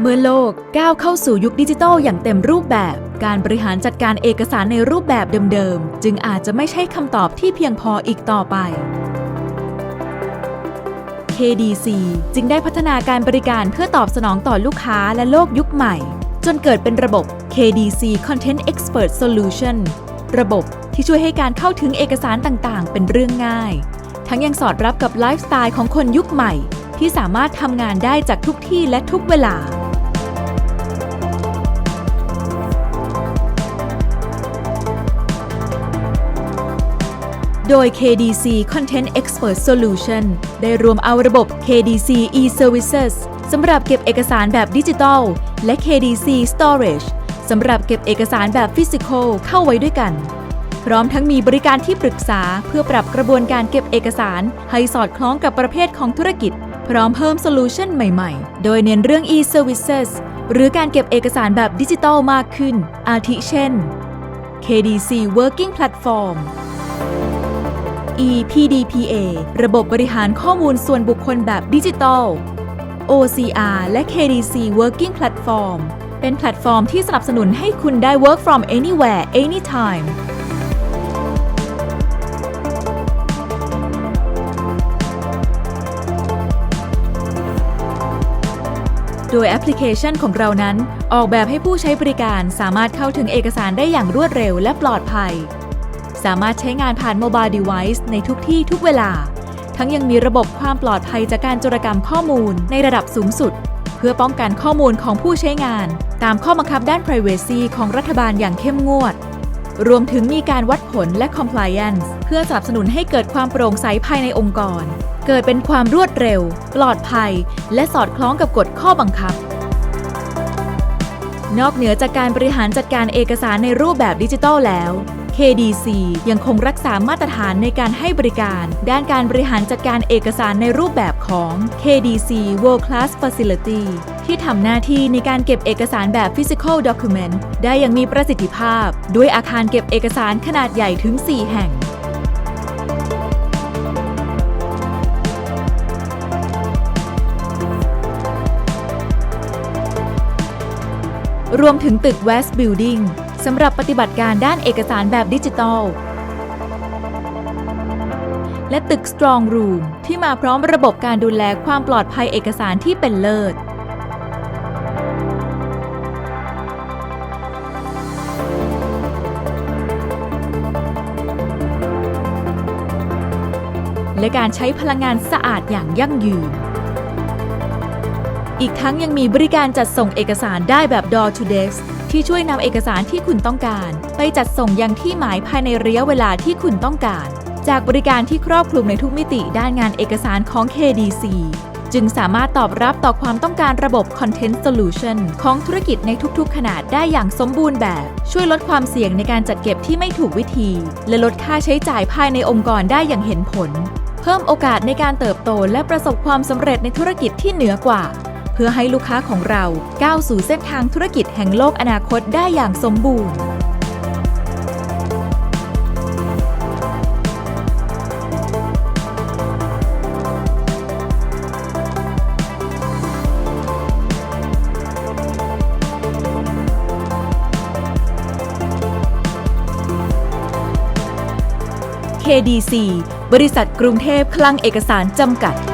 เมื่อโลกก้าวเข้าสู่ยุคดิจิทัลอย่างเต็มรูปแบบ การบริหารจัดการเอกสารในรูปแบบเดิมๆ จึงอาจจะไม่ใช่คำตอบที่เพียงพออีกต่อไป KDC จึงได้พัฒนาการบริการเพื่อตอบสนองต่อลูกค้าและโลกยุคใหม่ จนเกิดเป็นระบบ KDC Content Expert Solution ระบบที่ช่วยให้การเข้าถึงเอกสารต่างๆ เป็นเรื่องง่าย ทั้งยังสอดรับกับไลฟ์สไตล์ของคนยุคใหม่ ที่สามารถทำงานได้จากทุกที่และทุกเวลา โดย KDC Content Expert Solution ได้รวมเอาระบบ KDC e-Services สำหรับเก็บเอกสารแบบดิจิทัล และ KDC Storage สำหรับเก็บเอกสารแบบฟิสิกอลเข้าไว้ด้วยกัน พร้อมทั้งมีบริการที่ปรึกษาเพื่อปรับกระบวนการเก็บเอกสาร ให้สอดคล้องกับประเภทของธุรกิจ พร้อมเพิ่มโซลูชันใหม่ๆ โดยเน้นเรื่อง e-services หรือการเก็บเอกสารแบบดิจิทัลมากขึ้น อาทิเช่น KDC Working Platform ePDPA ระบบบริหารข้อมูลส่วนบุคคลแบบดิจิทัล OCR และ KDC Working Platform เป็นแพลตฟอร์มที่สนับสนุนให้คุณได้ work from anywhere anytime โดยแอปพลิเคชันของเรานั้น ออกแบบให้ผู้ใช้บริการสามารถเข้าถึงเอกสารได้อย่างรวดเร็วและปลอดภัย สามารถใช้งานผ่านโมบายเดเวิ์ในทุกที่ทุกเวลา ทั้งยังมีระบบความปลอดภัยจากการโจรกรรมข้อมูลในระดับสูงสุด เพื่อป้องกันข้อมูลของผู้ใช้งาน ตามข้อบังคับด้าน Privacy ของรัฐบาลอย่างเข้มงวด รวมถึงมีการวัดผลและ Compliance เพื่อสนับสนุนให้เกิดความโปร่งใสภายในองค์กร เกิดเป็นความรวดเร็ว ปลอดภัย และสอดคล้องกับกฎข้อบังคับ นอกเหนือจากการบริหารจัดการเอกสารในรูปแบบดิจิทัลแล้ว KDC ยังคงรักษามาตรฐานในการให้บริการ ด้านการบริหารจัดการเอกสารในรูปแบบของ KDC World Class Facility ที่ทำหน้าที่ในการเก็บเอกสารแบบ Physical Document ได้อย่างมีประสิทธิภาพ ด้วยอาคารเก็บเอกสารขนาดใหญ่ถึง 4 แห่ง รวมถึงตึก West Building สำหรับปฏิบัติการด้านเอกสารแบบดิจิทัล และตึก Strong Room ที่มาพร้อมระบบการดูแลความปลอดภัยเอกสารที่เป็นเลิศและการใช้พลังงานสะอาดอย่างยั่งยืน อีกทั้งยังมีบริการจัดส่งเอกสารได้แบบ Door to Desk ที่ช่วยนำเอกสารที่คุณต้องการ ไปจัดส่งยังที่หมายภายในระยะเวลาที่คุณต้องการ จากบริการที่ครอบคลุมในทุกมิติด้านงานเอกสารของ KDC จึงสามารถตอบรับต่อความต้องการระบบ Content Solution ของธุรกิจในทุกๆ ขนาดได้อย่างสมบูรณ์แบบ ช่วยลดความเสี่ยงในการจัดเก็บที่ไม่ถูกวิธี และลดค่าใช้จ่ายภายในองค์กรได้อย่างเห็นผล เพิ่มโอกาสในการเติบโตและประสบความสำเร็จในธุรกิจที่เหนือกว่า พื่อให้ลูกค้าของเราก้าวสู่เส้นทางธุรกิจแห่งโลกอนาคตได้อย่างสมบูรณ์ KDC บริษัทกรุงเทพคลังเอกสารจำกัด